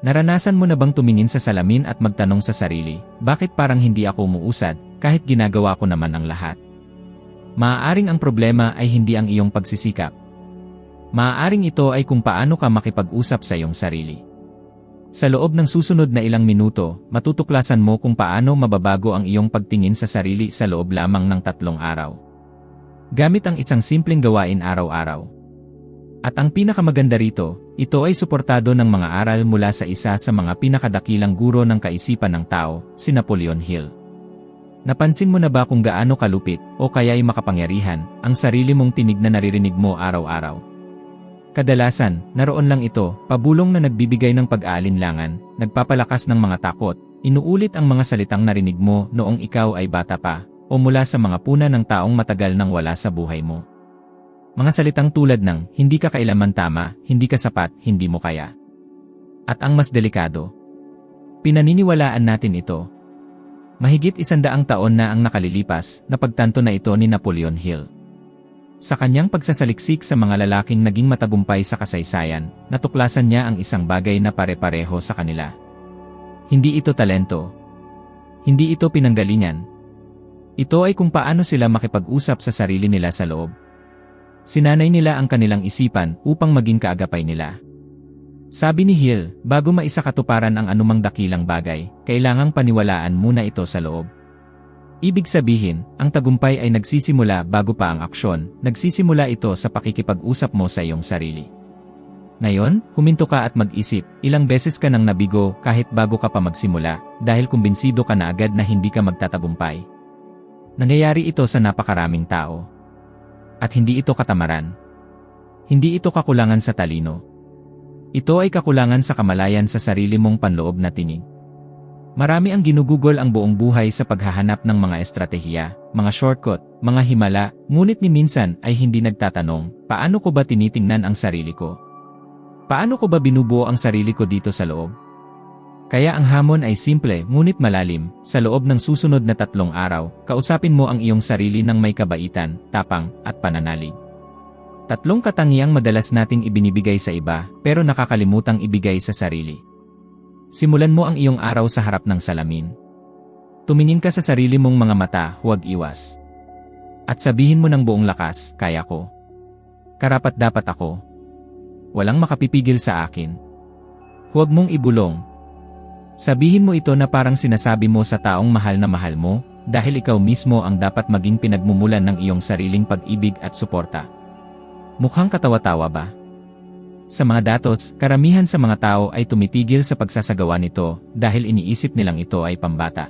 Naranasan mo na bang tumingin sa salamin at magtanong sa sarili, bakit parang hindi ako umuusad, kahit ginagawa ko naman ang lahat? Maaaring ang problema ay hindi ang iyong pagsisikap. Maaaring ito ay kung paano ka makipag-usap sa iyong sarili. Sa loob ng susunod na ilang minuto, matutuklasan mo kung paano mababago ang iyong pagtingin sa sarili sa loob lamang ng tatlong araw. Gamit ang isang simpleng gawain araw-araw. At ang pinakamaganda rito, ito ay suportado ng mga aral mula sa isa sa mga pinakadakilang guro ng kaisipan ng tao, si Napoleon Hill. Napansin mo na ba kung gaano kalupit o kaya'y makapangyarihan ang sarili mong tinig na naririnig mo araw-araw? Kadalasan, naroon lang ito, pabulong na nagbibigay ng pag-aalinlangan, nagpapalakas ng mga takot, inuulit ang mga salitang narinig mo noong ikaw ay bata pa, o mula sa mga puna ng taong matagal nang wala sa buhay mo. Mga salitang tulad ng, hindi ka kailaman tama, hindi ka sapat, hindi mo kaya. At ang mas delikado, pinaniniwalaan natin ito. Mahigit isandaang taon na ang nakalilipas, napagtanto na ito ni Napoleon Hill. Sa kanyang pagsasaliksik sa mga lalaking naging matagumpay sa kasaysayan, natuklasan niya ang isang bagay na pare-pareho sa kanila. Hindi ito talento. Hindi ito pinanggalingan. Ito ay kung paano sila makipag-usap sa sarili nila sa loob. Sinanay nila ang kanilang isipan upang maging kaagapay nila. Sabi ni Hill, bago maisakatuparan ang anumang dakilang bagay, kailangang paniwalaan muna ito sa loob. Ibig sabihin, ang tagumpay ay nagsisimula bago pa ang aksyon, nagsisimula ito sa pakikipag-usap mo sa iyong sarili. Ngayon, huminto ka at mag-isip, ilang beses ka nang nabigo kahit bago ka pa magsimula, dahil kumbinsido ka na agad na hindi ka magtatagumpay. Nangyayari ito sa napakaraming tao. At hindi ito katamaran. Hindi ito kakulangan sa talino. Ito ay kakulangan sa kamalayan sa sarili mong panloob na tinig. Marami ang ginugugol ang buong buhay sa paghahanap ng mga estratehiya, mga shortcut, mga himala, ngunit ni minsan ay hindi nagtatanong, paano ko ba tinitingnan ang sarili ko? Paano ko ba binubuo ang sarili ko dito sa loob? Kaya ang hamon ay simple ngunit malalim, sa loob ng susunod na tatlong araw, kausapin mo ang iyong sarili ng may kabaitan, tapang, at pananalig. Tatlong katangiang madalas nating ibinibigay sa iba, pero nakakalimutang ibigay sa sarili. Simulan mo ang iyong araw sa harap ng salamin. Tumingin ka sa sarili mong mga mata, huwag iwas. At sabihin mo ng buong lakas, kaya ko. Karapat dapat ako. Walang makapipigil sa akin. Huwag mong ibulong. Sabihin mo ito na parang sinasabi mo sa taong mahal na mahal mo, dahil ikaw mismo ang dapat maging pinagmumulan ng iyong sariling pag-ibig at suporta. Mukhang katawa-tawa ba? Sa mga datos, karamihan sa mga tao ay tumitigil sa pagsasagawa nito dahil iniisip nilang ito ay pambata.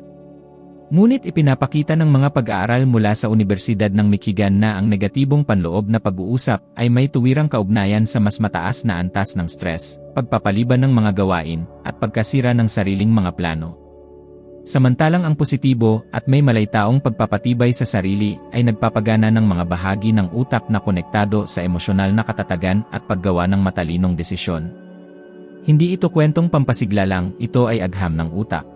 Ngunit ipinapakita ng mga pag-aaral mula sa Universidad ng Michigan na ang negatibong panloob na pag-uusap ay may tuwirang kaugnayan sa mas mataas na antas ng stress, pagpapaliban ng mga gawain, at pagkasira ng sariling mga plano. Samantalang ang positibo at may malaytaong pagpapatibay sa sarili ay nagpapagana ng mga bahagi ng utak na konektado sa emosyonal na katatagan at paggawa ng matalinong desisyon. Hindi ito kwentong pampasigla lang, ito ay agham ng utak.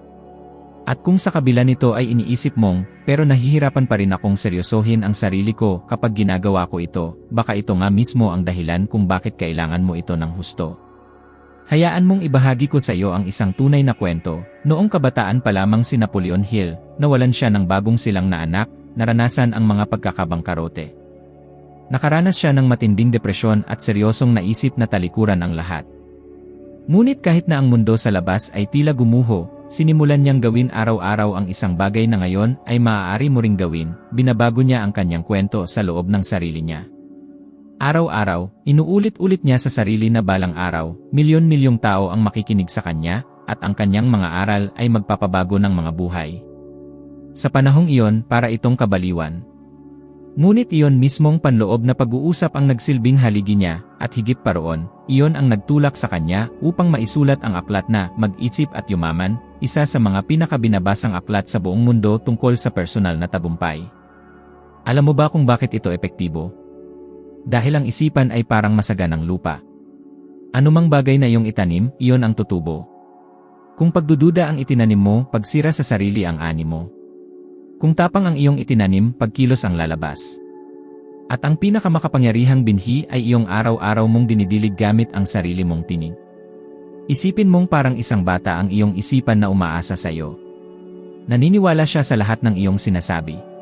At kung sa kabila nito ay iniisip mong, pero nahihirapan pa rin akong seryosohin ang sarili ko kapag ginagawa ko ito, baka ito nga mismo ang dahilan kung bakit kailangan mo ito ng husto. Hayaan mong ibahagi ko sa iyo ang isang tunay na kwento. Noong kabataan pa lamang si Napoleon Hill, nawalan siya ng bagong silang na anak, naranasan ang mga pagkakabangkarote. Nakaranas siya ng matinding depresyon at seryosong naisip na talikuran ang lahat. Ngunit kahit na ang mundo sa labas ay tila gumuho, sinimulan niyang gawin araw-araw ang isang bagay na ngayon ay maaari mo ring gawin, binabago niya ang kanyang kwento sa loob ng sarili niya. Araw-araw, inuulit-ulit niya sa sarili na balang araw, milyon-milyong tao ang makikinig sa kanya, at ang kanyang mga aral ay magpapabago ng mga buhay. Sa panahong iyon, para itong kabaliwan. Ngunit iyon mismong panloob na pag-uusap ang nagsilbing haligi niya, at higit pa roon, iyon ang nagtulak sa kanya upang maisulat ang aklat na Mag-isip at Yumaman, isa sa mga pinakabinabasang aklat sa buong mundo tungkol sa personal na tagumpay. Alam mo ba kung bakit ito epektibo? Dahil ang isipan ay parang masaganang lupa. Anumang bagay na iyong itanim, iyon ang tutubo. Kung pagdududa ang itinanim mo, pagsira sa sarili ang ani mo. Kung tapang ang iyong itinanim, pagkilos ang lalabas. At ang pinakamakapangyarihang binhi ay iyong araw-araw mong dinidilig gamit ang sarili mong tinig. Isipin mong parang isang bata ang iyong isipan na umaasa sa iyo. Naniniwala siya sa lahat ng iyong sinasabi.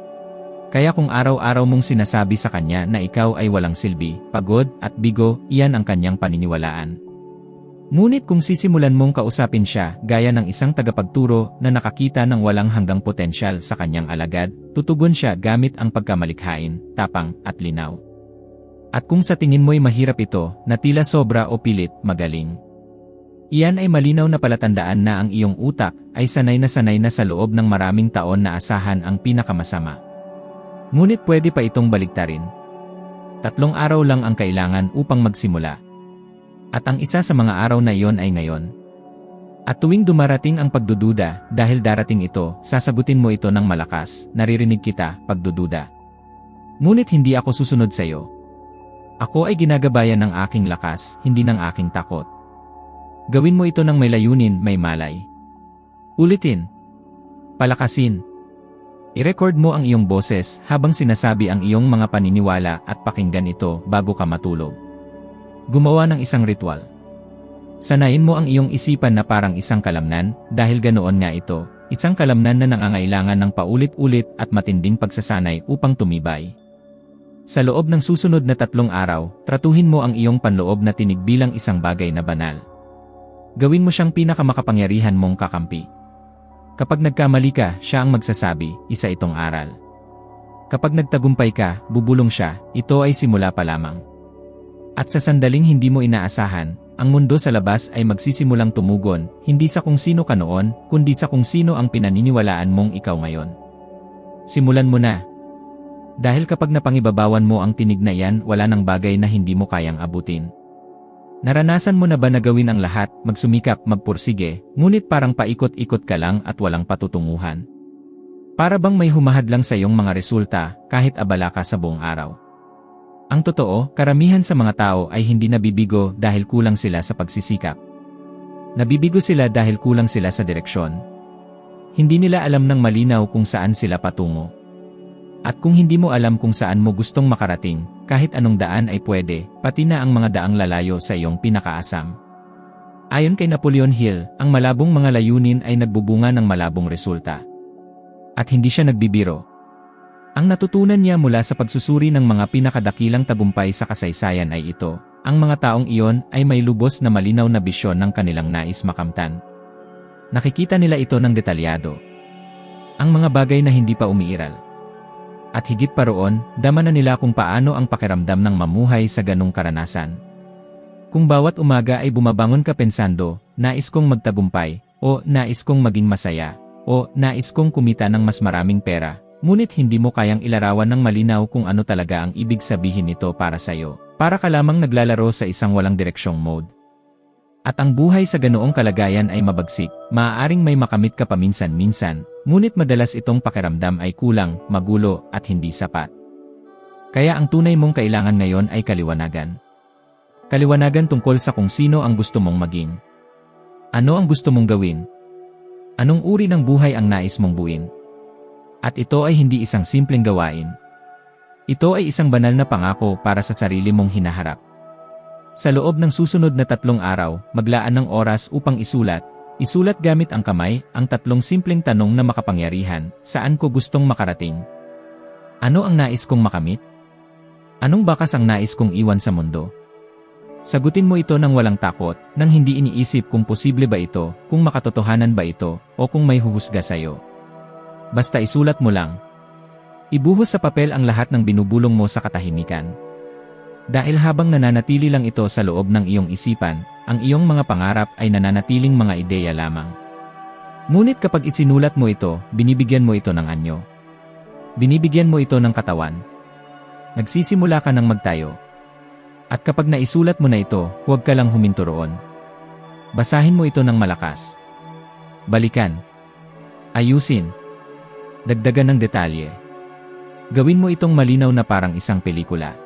Kaya kung araw-araw mong sinasabi sa kanya na ikaw ay walang silbi, pagod, at bigo, iyan ang kanyang paniniwalaan. Ngunit kung sisimulan mong kausapin siya gaya ng isang tagapagturo na nakakita ng walang hanggang potensyal sa kanyang alagad, tutugon siya gamit ang pagkamalikhain, tapang, at linaw. At kung sa tingin mo'y mahirap ito, na tila sobra o pilit, magaling. Iyan ay malinaw na palatandaan na ang iyong utak ay sanay na sanay na sa loob ng maraming taon na asahan ang pinakamasama. Ngunit pwede pa itong baligtarin. Tatlong araw lang ang kailangan upang magsimula. At ang isa sa mga araw na iyon ay ngayon. At tuwing dumarating ang pagdududa, dahil darating ito, sasagutin mo ito ng malakas, naririnig kita, pagdududa. Ngunit hindi ako susunod sa iyo. Ako ay ginagabayan ng aking lakas, hindi ng aking takot. Gawin mo ito ng may layunin, may malay. Ulitin. Palakasin. I-record mo ang iyong boses habang sinasabi ang iyong mga paniniwala at pakinggan ito bago ka matulog. Gumawa ng isang ritual. Sanayin mo ang iyong isipan na parang isang kalamnan, dahil ganoon nga ito, isang kalamnan na nangangailangan ng paulit-ulit at matinding pagsasanay upang tumibay. Sa loob ng susunod na tatlong araw, tratuhin mo ang iyong panloob na tinig bilang isang bagay na banal. Gawin mo siyang pinakamakapangyarihan mong kakampi. Kapag nagkamali ka, siya ang magsasabi, isa itong aral. Kapag nagtagumpay ka, bubulong siya, ito ay simula pa lamang. At sa sandaling hindi mo inaasahan, ang mundo sa labas ay magsisimulang tumugon, hindi sa kung sino ka noon, kundi sa kung sino ang pinaniniwalaan mong ikaw ngayon. Simulan mo na. Dahil kapag napangibabawan mo ang tinig na yan, wala nang bagay na hindi mo kayang abutin. Naranasan mo na ba na gawin ang lahat, magsumikap, magpursige, ngunit parang paikot-ikot ka lang at walang patutunguhan? Para bang may humahadlang sa iyong mga resulta, kahit abala ka sa buong araw? Ang totoo, karamihan sa mga tao ay hindi nabibigo dahil kulang sila sa pagsisikap. Nabibigo sila dahil kulang sila sa direksyon. Hindi nila alam ng malinaw kung saan sila patungo. At kung hindi mo alam kung saan mo gustong makarating, kahit anong daan ay pwede, pati na ang mga daang lalayo sa iyong pinakaasam. Ayon kay Napoleon Hill, ang malabong mga layunin ay nagbubunga ng malabong resulta. At hindi siya nagbibiro, ang natutunan niya mula sa pagsusuri ng mga pinakadakilang tagumpay sa kasaysayan ay ito, ang mga taong iyon ay may lubos na malinaw na bisyon ng kanilang nais makamtan. Nakikita nila ito ng detalyado. Ang mga bagay na hindi pa umiiral. At higit pa roon, dama na nila kung paano ang pakiramdam ng mamuhay sa ganong karanasan. Kung bawat umaga ay bumabangon ka pensando, nais kong magtagumpay, o nais kong maging masaya, o nais kong kumita ng mas maraming pera, Ngunit hindi mo kayang ilarawan ng malinaw kung ano talaga ang ibig sabihin nito para sa iyo. Para ka lamang naglalaro sa isang walang direksyong mode. At ang buhay sa ganoong kalagayan ay mabagsik, maaaring may makamit ka paminsan-minsan, ngunit madalas itong pakiramdam ay kulang, magulo, at hindi sapat. Kaya ang tunay mong kailangan ngayon ay kaliwanagan. Kaliwanagan tungkol sa kung sino ang gusto mong maging. Ano ang gusto mong gawin? Anong uri ng buhay ang nais mong buuin? At ito ay hindi isang simpleng gawain. Ito ay isang banal na pangako para sa sarili mong hinaharap. Sa loob ng susunod na tatlong araw, maglaan ng oras upang isulat, isulat gamit ang kamay, ang tatlong simpleng tanong na makapangyarihan, saan ko gustong makarating? Ano ang nais kong makamit? Anong bakas ang nais kong iwan sa mundo? Sagutin mo ito ng walang takot, nang hindi iniisip kung posible ba ito, kung makatotohanan ba ito, o kung may huhusga sa'yo. Basta isulat mo lang. Ibuhos sa papel ang lahat ng binubulong mo sa katahimikan. Dahil habang nananatili lang ito sa loob ng iyong isipan, ang iyong mga pangarap ay nananatiling mga ideya lamang. Ngunit kapag isinulat mo ito, binibigyan mo ito ng anyo. Binibigyan mo ito ng katawan. Nagsisimula ka ng magtayo. At kapag naisulat mo na ito, huwag ka lang huminto roon. Basahin mo ito ng malakas. Balikan. Ayusin. Dagdagan ng detalye. Gawin mo itong malinaw na parang isang pelikula.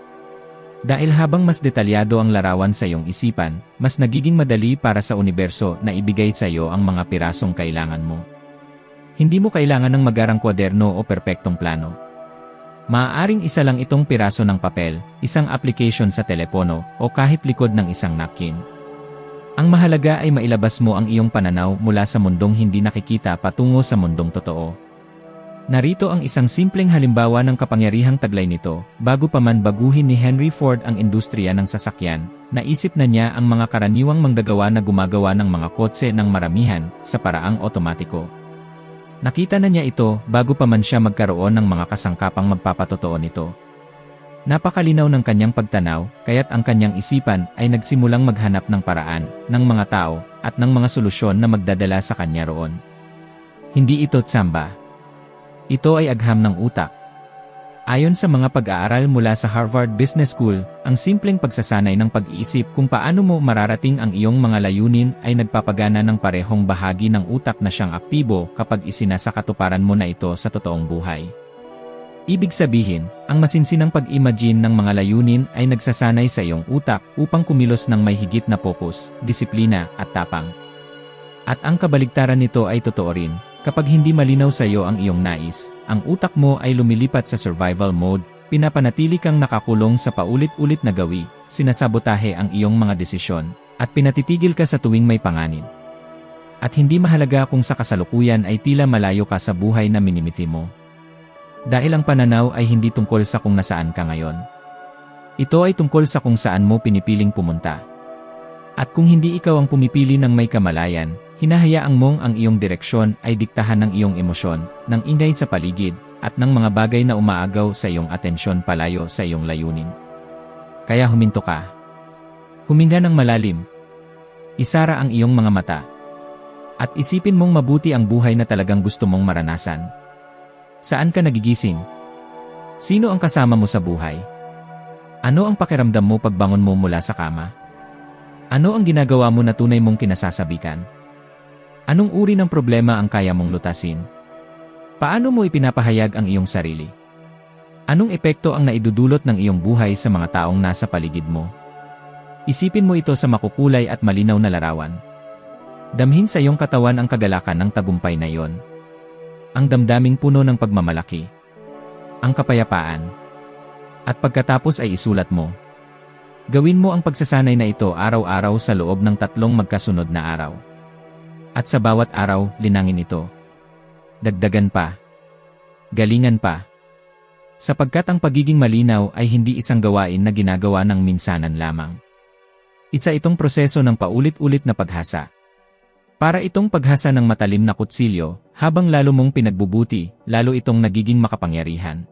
Dahil habang mas detalyado ang larawan sa iyong isipan, mas nagiging madali para sa universo na ibigay sa iyo ang mga pirasong kailangan mo. Hindi mo kailangan ng magarang kwaderno o perpektong plano. Maaaring isa lang itong piraso ng papel, isang application sa telepono, o kahit likod ng isang napkin. Ang mahalaga ay mailabas mo ang iyong pananaw mula sa mundong hindi nakikita patungo sa mundong totoo. Narito ang isang simpleng halimbawa ng kapangyarihang taglay nito, bago pa man baguhin ni Henry Ford ang industriya ng sasakyan, naisip na niya ang mga karaniwang manggagawa na gumagawa ng mga kotse ng maramihan sa paraang otomatiko. Nakita na niya ito bago pa man siya magkaroon ng mga kasangkapang magpapatotoo nito. Napakalinaw ng kanyang pagtanaw, kaya't ang kanyang isipan ay nagsimulang maghanap ng paraan, ng mga tao, at ng mga solusyon na magdadala sa kanya roon. Hindi ito tsamba. Ito ay agham ng utak. Ayon sa mga pag-aaral mula sa Harvard Business School, ang simpleng pagsasanay ng pag-iisip kung paano mo mararating ang iyong mga layunin ay nagpapagana ng parehong bahagi ng utak na siyang aktibo kapag isinasakatuparan mo na ito sa totoong buhay. Ibig sabihin, ang masinsinang pag-imagine ng mga layunin ay nagsasanay sa iyong utak upang kumilos ng may higit na focus, disiplina, at tapang. At ang kabaligtaran nito ay totoo rin, kapag hindi malinaw sa iyo ang iyong nais, ang utak mo ay lumilipat sa survival mode, pinapanatili kang nakakulong sa paulit-ulit na gawi, sinasabotahe ang iyong mga desisyon, at pinatitigil ka sa tuwing may panganib. At hindi mahalaga kung sa kasalukuyan ay tila malayo ka sa buhay na minimiti mo. Dahil ang pananaw ay hindi tungkol sa kung nasaan ka ngayon. Ito ay tungkol sa kung saan mo pinipiling pumunta. At kung hindi ikaw ang pumipili ng may kamalayan, hinahayaan mong ang iyong direksyon ay diktahan ng iyong emosyon, ng ingay sa paligid, at ng mga bagay na umaagaw sa iyong atensyon palayo sa iyong layunin. Kaya huminto ka. Huminga ng malalim. Isara ang iyong mga mata. At isipin mong mabuti ang buhay na talagang gusto mong maranasan. Saan ka nagigising? Sino ang kasama mo sa buhay? Ano ang pakiramdam mo pagbangon mo mula sa kama? Ano ang ginagawa mo na tunay mong kinasasabikan? Anong uri ng problema ang kaya mong lutasin? Paano mo ipinapahayag ang iyong sarili? Anong epekto ang naidudulot ng iyong buhay sa mga taong nasa paligid mo? Isipin mo ito sa makukulay at malinaw na larawan. Damhin sa iyong katawan ang kagalakan ng tagumpay na iyon ang damdaming puno ng pagmamalaki, ang kapayapaan, at pagkatapos ay isulat mo. Gawin mo ang pagsasanay na ito araw-araw sa loob ng tatlong magkasunod na araw. At sa bawat araw, linangin ito. Dagdagan pa. Galingan pa. Sapagkat ang pagiging malinaw ay hindi isang gawain na ginagawa ng minsanan lamang. Isa itong proseso ng paulit-ulit na paghasa. Para itong paghasa ng matalim na kutsilyo, habang lalo mong pinagbubuti, lalo itong nagiging makapangyarihan.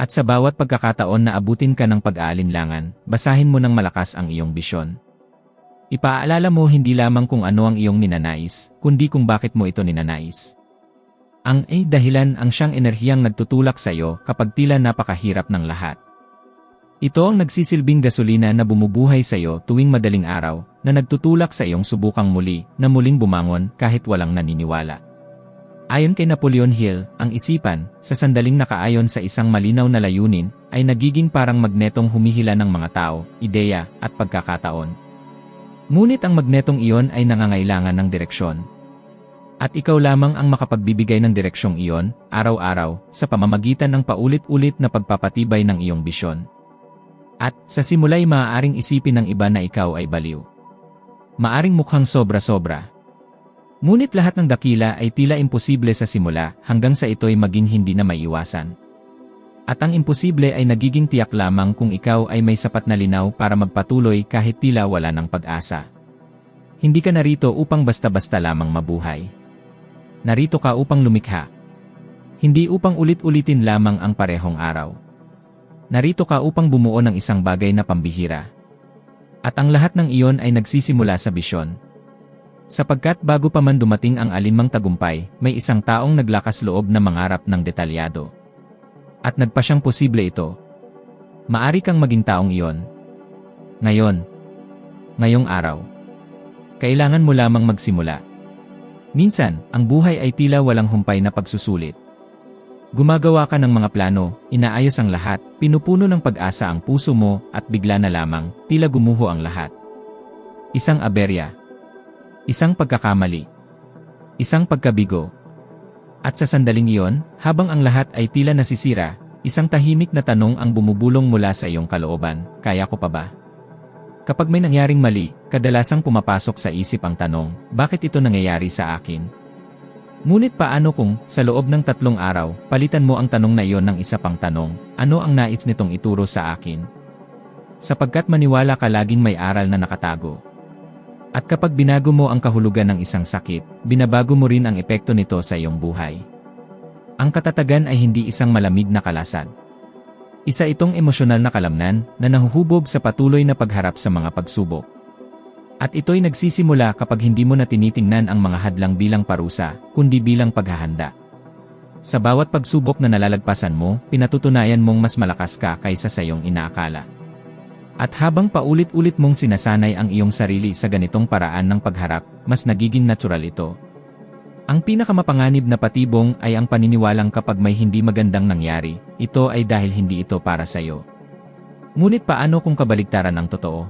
At sa bawat pagkakataon na abutin ka ng pag-aalinlangan, basahin mo ng malakas ang iyong bisyon. Ipaalala mo hindi lamang kung ano ang iyong ninanais, kundi kung bakit mo ito ninanais. Ang ay dahilan ang siyang enerhiyang nagtutulak sa iyo kapag tila napakahirap ng lahat. Ito ang nagsisilbing gasolina na bumubuhay sa iyo tuwing madaling araw, na nagtutulak sa iyong subukang muli, na muling bumangon kahit walang naniniwala. Ayon kay Napoleon Hill, ang isipan, sa sandaling nakaayon sa isang malinaw na layunin, ay nagiging parang magnetong humihila ng mga tao, ideya, at pagkakataon. Ngunit ang magnetong iyon ay nangangailangan ng direksyon. At ikaw lamang ang makapagbibigay ng direksyong iyon, araw-araw, sa pamamagitan ng paulit-ulit na pagpapatibay ng iyong bisyon. At, sa simula'y maaaring isipin ng iba na ikaw ay baliw. Maaring mukhang sobra-sobra. Ngunit lahat ng dakila ay tila imposible sa simula hanggang sa ito'y maging hindi na maiwasan. At ang imposible ay nagiging tiyak lamang kung ikaw ay may sapat na linaw para magpatuloy kahit tila wala ng pag-asa. Hindi ka narito upang basta-basta lamang mabuhay. Narito ka upang lumikha. Hindi upang ulit-ulitin lamang ang parehong araw. Narito ka upang bumuo ng isang bagay na pambihira. At ang lahat ng iyon ay nagsisimula sa bisyon. Sapagkat bago pa man dumating ang alinmang tagumpay, may isang taong naglakas loob na mangarap ng detalyado. At nagpa siyang posible ito. Maari kang maging taong iyon. Ngayon. Ngayong araw. Kailangan mo lamang magsimula. Minsan, ang buhay ay tila walang humpay na pagsusulit. Gumagawa ka ng mga plano, inaayos ang lahat, pinupuno ng pag-asa ang puso mo, at bigla na lamang, tila gumuho ang lahat. Isang aberya. Isang pagkakamali. Isang pagkabigo. At sa sandaling iyon, habang ang lahat ay tila nasisira, isang tahimik na tanong ang bumubulong mula sa iyong kalooban, kaya ko pa ba? Kapag may nangyaring mali, kadalasang pumapasok sa isip ang tanong, bakit ito nangyayari sa akin? Ngunit paano kung, sa loob ng tatlong araw, palitan mo ang tanong na iyon ng isa pang tanong, ano ang nais nitong ituro sa akin? Sapagkat maniwala ka laging may aral na nakatago. At kapag binago mo ang kahulugan ng isang sakit, binabago mo rin ang epekto nito sa iyong buhay. Ang katatagan ay hindi isang malamig na kalasad. Isa itong emosyonal na kalamnan na nahuhubog sa patuloy na pagharap sa mga pagsubok. At ito'y nagsisimula kapag hindi mo na tinitingnan ang mga hadlang bilang parusa, kundi bilang paghahanda. Sa bawat pagsubok na nalalagpasan mo, pinatutunayan mong mas malakas ka kaysa sa iyong inaakala. At habang paulit-ulit mong sinasanay ang iyong sarili sa ganitong paraan ng pagharap, mas nagiging natural ito. Ang pinakamapanganib na patibong ay ang paniniwalang kapag may hindi magandang nangyari, ito ay dahil hindi ito para sa iyo. Ngunit paano kung kabaligtaran ang totoo?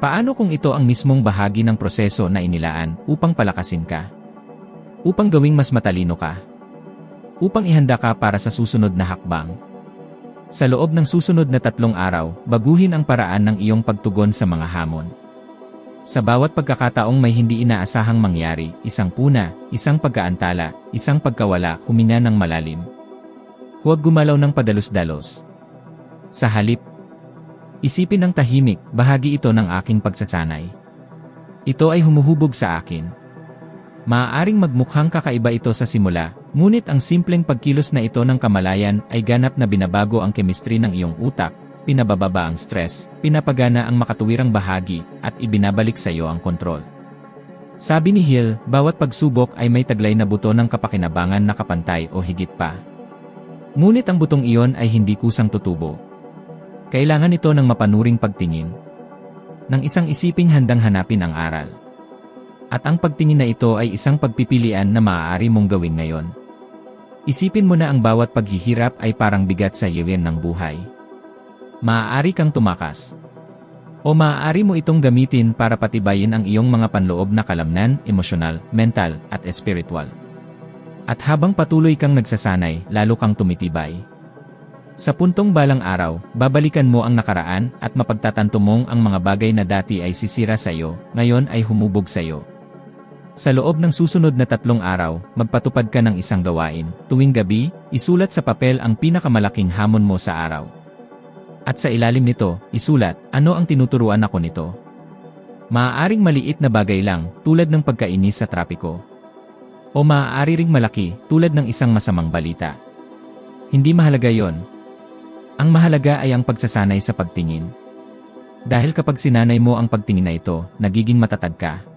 Paano kung ito ang mismong bahagi ng proseso na inilaan upang palakasin ka? Upang gawing mas matalino ka? Upang ihanda ka para sa susunod na hakbang? Sa loob ng susunod na tatlong araw, baguhin ang paraan ng iyong pagtugon sa mga hamon. Sa bawat pagkakataong may hindi inaasahang mangyari, isang puna, isang pagkaantala, isang pagkawala, huminga ng malalim. Huwag gumalaw ng padalos-dalos. Sa halip, Isipin ng tahimik, bahagi ito ng aking pagsasanay. Ito ay humuhubog sa akin. Maaaring magmukhang kakaiba ito sa simula, ngunit ang simpleng pagkilos na ito ng kamalayan ay ganap na binabago ang chemistry ng iyong utak, pinabababa ang stress, pinapagana ang makatuwirang bahagi, at ibinabalik sa iyo ang kontrol. Sabi ni Hill, bawat pagsubok ay may taglay na buto ng kapakinabangan na kapantay o higit pa. Ngunit ang butong iyon ay hindi kusang tutubo, kailangan ito ng mapanuring pagtingin. Nang isang isiping handang hanapin ang aral. At ang pagtingin na ito ay isang pagpipilian na maaari mong gawin ngayon. Isipin mo na ang bawat paghihirap ay parang bigat sa iyon ng buhay. Maaari kang tumakas. O maaari mo itong gamitin para patibayin ang iyong mga panloob na kalamnan, emosyonal, mental, at espiritual. At habang patuloy kang nagsasanay, lalo kang tumitibay. Sa puntong balang araw, babalikan mo ang nakaraan at mapagtatanto mong ang mga bagay na dati ay sisira sa iyo, ngayon ay humubog sa iyo. Sa loob ng susunod na tatlong araw, magpatupad ka ng isang gawain. Tuwing gabi, isulat sa papel ang pinakamalaking hamon mo sa araw. At sa ilalim nito, isulat, ano ang tinuturuan ako nito? Maaaring maliit na bagay lang, tulad ng pagkainis sa trapiko. O maaari ring malaki, tulad ng isang masamang balita. Hindi mahalaga yon, ang mahalaga ay ang pagsasanay sa pagtingin. Dahil kapag sinanay mo ang pagtingin na ito, nagiging matatag ka.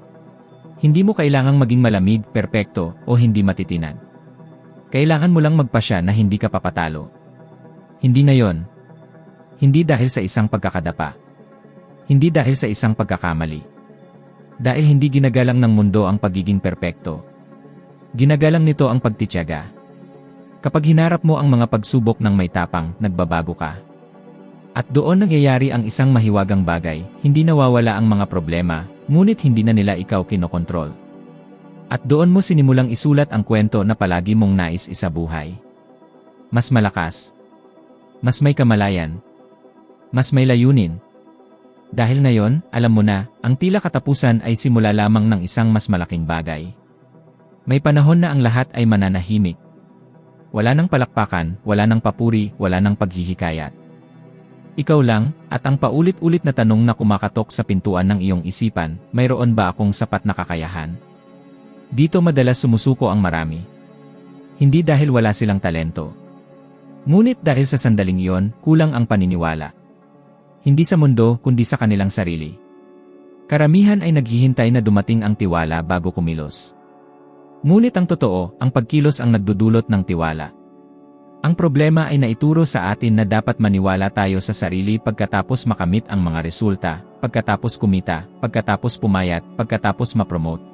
Hindi mo kailangang maging malamig, perpekto, o hindi matitinan. Kailangan mo lang magpasya na hindi ka papatalo. Hindi na yon. Hindi dahil sa isang pagkakadapa. Hindi dahil sa isang pagkakamali. Dahil hindi ginagalang ng mundo ang pagiging perpekto. Ginagalang nito ang pagtityaga. Kapag hinarap mo ang mga pagsubok ng may tapang, nagbabago ka. At doon nangyayari ang isang mahiwagang bagay, hindi nawawala ang mga problema, ngunit hindi na nila ikaw kinokontrol. At doon mo sinimulang isulat ang kwento na palagi mong nais isabuhay. Mas malakas. Mas may kamalayan. Mas may layunin. Dahil ngayon, alam mo na, ang tila katapusan ay simula lamang ng isang mas malaking bagay. May panahon na ang lahat ay mananahimik. Wala nang palakpakan, wala nang papuri, wala nang paghihikayat. Ikaw lang, at ang paulit-ulit na tanong na kumakatok sa pintuan ng iyong isipan, mayroon ba akong sapat na kakayahan? Dito madalas sumusuko ang marami. Hindi dahil wala silang talento. Ngunit dahil sa sandaling iyon, kulang ang paniniwala. Hindi sa mundo, kundi sa kanilang sarili. Karamihan ay naghihintay na dumating ang tiwala bago kumilos. Ngunit ang totoo, ang pagkilos ang nagdudulot ng tiwala. Ang problema ay naituro sa atin na dapat maniwala tayo sa sarili pagkatapos makamit ang mga resulta, pagkatapos kumita, pagkatapos pumayat, pagkatapos mapromote.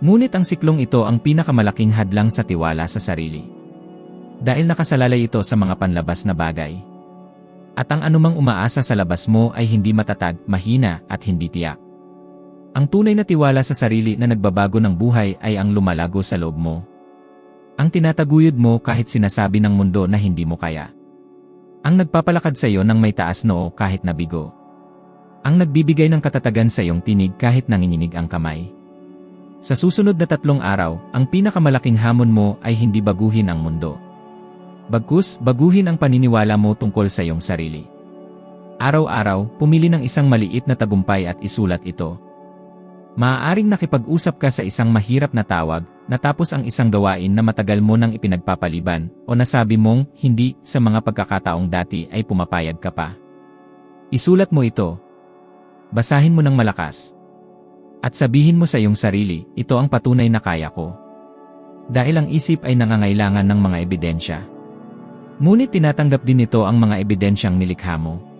Ngunit ang siklong ito ang pinakamalaking hadlang sa tiwala sa sarili. Dahil nakasalalay ito sa mga panlabas na bagay. At ang anumang umaasa sa labas mo ay hindi matatag, mahina, at hindi tiyak. Ang tunay na tiwala sa sarili na nagbabago ng buhay ay ang lumalago sa loob mo. Ang tinataguyod mo kahit sinasabi ng mundo na hindi mo kaya. Ang nagpapalakad sa iyo ng may taas noo kahit nabigo. Ang nagbibigay ng katatagan sa iyong tinig kahit nanginginig ang kamay. Sa susunod na tatlong araw, ang pinakamalaking hamon mo ay hindi baguhin ang mundo. Bagkus, baguhin ang paniniwala mo tungkol sa iyong sarili. Araw-araw, pumili ng isang maliit na tagumpay at isulat ito. Maaaring nakipag-usap ka sa isang mahirap na tawag, natapos ang isang gawain na matagal mo nang ipinagpapaliban, o nasabi mong hindi sa mga pagkakataong dati ay pumapayag ka pa. Isulat mo ito. Basahin mo ng malakas. At sabihin mo sa iyong sarili, ito ang patunay na kaya ko. Dahil ang isip ay nangangailangan ng mga ebidensya. Ngunit tinatanggap din nito ang mga ebidensyang nilikha mo.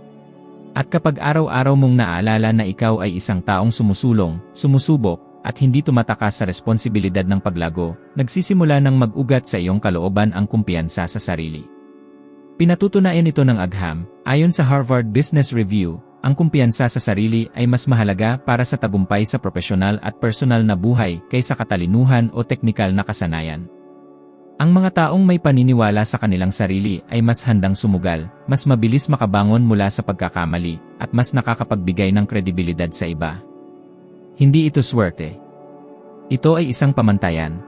At kapag araw-araw mong naaalala na ikaw ay isang taong sumusulong, sumusubok, at hindi tumatakas sa responsibilidad ng paglago, nagsisimula ng mag-ugat sa iyong kalooban ang kumpiyansa sa sarili. Pinatutunayan ito ng agham, ayon sa Harvard Business Review, ang kumpiyansa sa sarili ay mas mahalaga para sa tagumpay sa profesional at personal na buhay kaysa katalinuhan o teknikal na kasanayan. Ang mga taong may paniniwala sa kanilang sarili ay mas handang sumugal, mas mabilis makabangon mula sa pagkakamali, at mas nakakapagbigay ng kredibilidad sa iba. Hindi ito swerte. Ito ay isang pamantayan.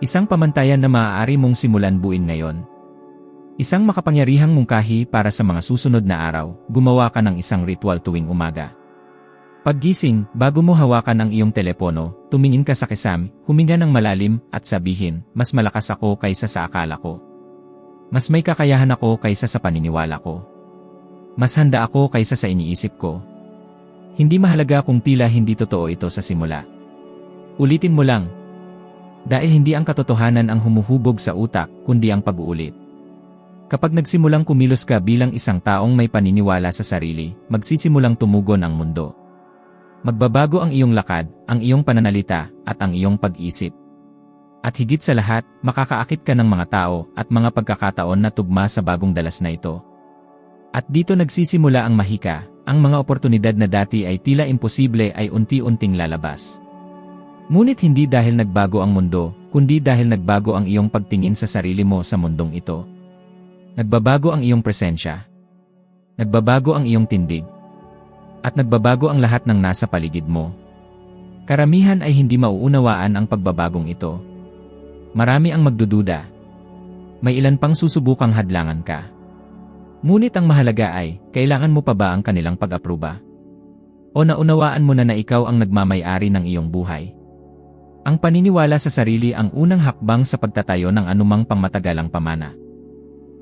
Isang pamantayan na maaari mong simulan buin ngayon. Isang makapangyarihang mungkahi para sa mga susunod na araw, gumawa ka ng isang ritual tuwing umaga. Paggising, bago mo hawakan ang iyong telepono, tumingin ka sa kisam, huminga ng malalim, at sabihin, mas malakas ako kaysa sa akala ko. Mas may kakayahan ako kaysa sa paniniwala ko. Mas handa ako kaysa sa iniisip ko. Hindi mahalaga kung tila hindi totoo ito sa simula. Ulitin mo lang. Dahil hindi ang katotohanan ang humuhubog sa utak, kundi ang pag-uulit. Kapag nagsimulang kumilos ka bilang isang taong may paniniwala sa sarili, magsisimulang tumugon ang mundo. Magbabago ang iyong lakad, ang iyong pananalita, at ang iyong pag-isip. At higit sa lahat, makakaakit ka ng mga tao at mga pagkakataon na tugma sa bagong dalas na ito. At dito nagsisimula ang mahika, ang mga oportunidad na dati ay tila imposible ay unti-unting lalabas. Ngunit hindi dahil nagbago ang mundo, kundi dahil nagbago ang iyong pagtingin sa sarili mo sa mundong ito. Nagbabago ang iyong presensya. Nagbabago ang iyong tindig at nagbabago ang lahat ng nasa paligid mo. Karamihan ay hindi mauunawaan ang pagbabagong ito. Marami ang magdududa. May ilan pang susubukang hadlangan ka. Ngunit ang mahalaga ay, kailangan mo pa ba ang kanilang pag-aproba? O naunawaan mo na na ikaw ang nagmamayari ng iyong buhay? Ang paniniwala sa sarili ang unang hakbang sa pagtatayo ng anumang pangmatagalang pamana.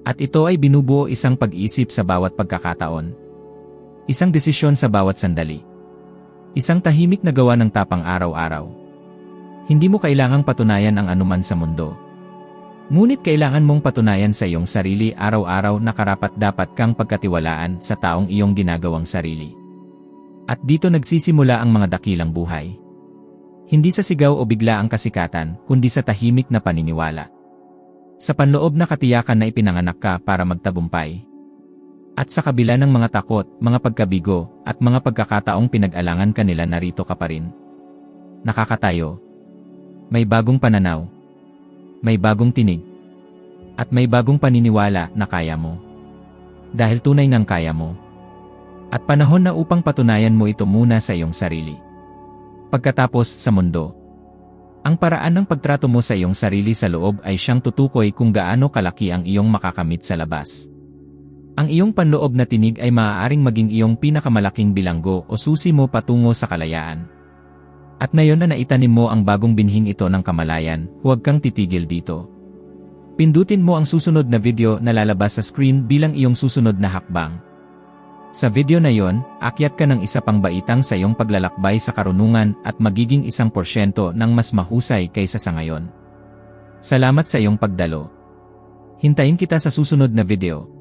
At ito ay binubuo isang pag-isip sa bawat pagkakataon. Isang desisyon sa bawat sandali. Isang tahimik na gawa ng tapang araw-araw. Hindi mo kailangang patunayan ang anuman sa mundo. Ngunit kailangan mong patunayan sa iyong sarili araw-araw na karapat dapat kang pagkatiwalaan sa taong iyong ginagawang sarili. At dito nagsisimula ang mga dakilang buhay. Hindi sa sigaw o bigla ang kasikatan, kundi sa tahimik na paniniwala. Sa panloob na katiyakan na ipinanganak ka para magtagumpay, at sa kabila ng mga takot, mga pagkabigo, at mga pagkakataong pinag-alangan kanila narito ka pa rin. Nakakatayo. May bagong pananaw. May bagong tinig. At may bagong paniniwala na kaya mo. Dahil tunay ng kaya mo. At panahon na upang patunayan mo ito muna sa iyong sarili. Pagkatapos sa mundo. Ang paraan ng pagtrato mo sa iyong sarili sa loob ay siyang tutukoy kung gaano kalaki ang iyong makakamit sa labas. Ang iyong panloob na tinig ay maaaring maging iyong pinakamalaking bilanggo o susi mo patungo sa kalayaan. At ngayon na naitanim mo ang bagong binhing ito ng kamalayan, huwag kang titigil dito. Pindutin mo ang susunod na video na lalabas sa screen bilang iyong susunod na hakbang. Sa video na yon, akyat ka ng isa pang baitang sa iyong paglalakbay sa karunungan at magiging isang porsyento ng mas mahusay kaysa sa ngayon. Salamat sa iyong pagdalo. Hintayin kita sa susunod na video.